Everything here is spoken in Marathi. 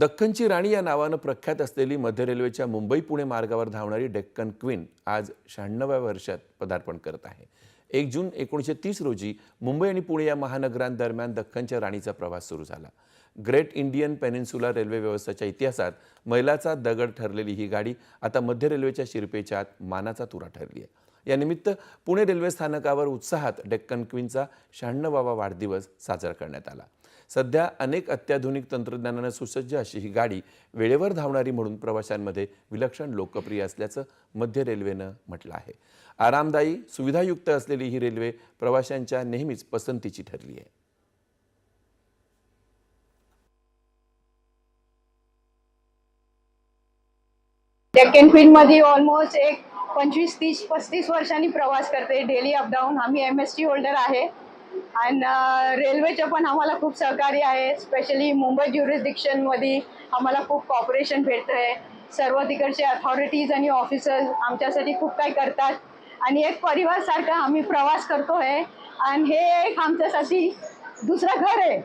दख्खनची राणी या नावानं प्रख्यात असलेली मध्य रेल्वेच्या मुंबई पुणे मार्गावर धावणारी डेक्कन क्वीन आज शहाण्णव्या वर्षात पदार्पण करत आहे. एक जून एकोणीसशे तीस रोजी मुंबई आणि पुणे या महानगरांदरम्यान दख्खनच्या राणीचा प्रवास सुरू झाला. ग्रेट इंडियन पेनिन्सुला रेल्वे व्यवस्थेच्या इतिहासात मैलाचा दगड ठरलेली ही गाडी आता मध्य रेल्वेच्या शिरपेच्या आत मानाचा तुरा ठरली आहे. यानिमित्त पुणे रेल्वे स्थानकावर उत्साहात डेक्कन क्वीनचा शहाण्णवावा वाढदिवस साजरा करण्यात आला. सध्या अनेक अत्याधुनिक तंत्रज्ञानानं सुसज्ज अशी ही गाडी वेळेवर धावणारी म्हणून प्रवाशांमध्ये विलक्षण लोकप्रिय असल्याचं मध्य रेल्वेनं म्हटलं आहे. आरामदायी सुविधायुक्त असलेली ही रेल्वे प्रवाशांच्या नेहमीच पसंतीची ठरली आहे. डेक्कन क्वीन मध्ये ऑलमोस्ट एक पंचवीस तीस पस्तीस वर्षांनी प्रवास करते. डेली अपडाऊन आम्ही एम एस टी होल्डर आहे. आणि रेल्वेचं uh, पण आम्हाला खूप सहकार्य आहे. स्पेशली मुंबई ज्युरिस्डिक्शनमध्ये आम्हाला खूप कॉपरेशन भेटतंय. सर्व तिकडचे अथॉरिटीज आणि ऑफिसर्स आमच्यासाठी खूप काही करतात. आणि एक परिवारसारखा आम्ही प्रवास करतोय. आणि हे एक आमच्यासाठी दुसरं घर आहे.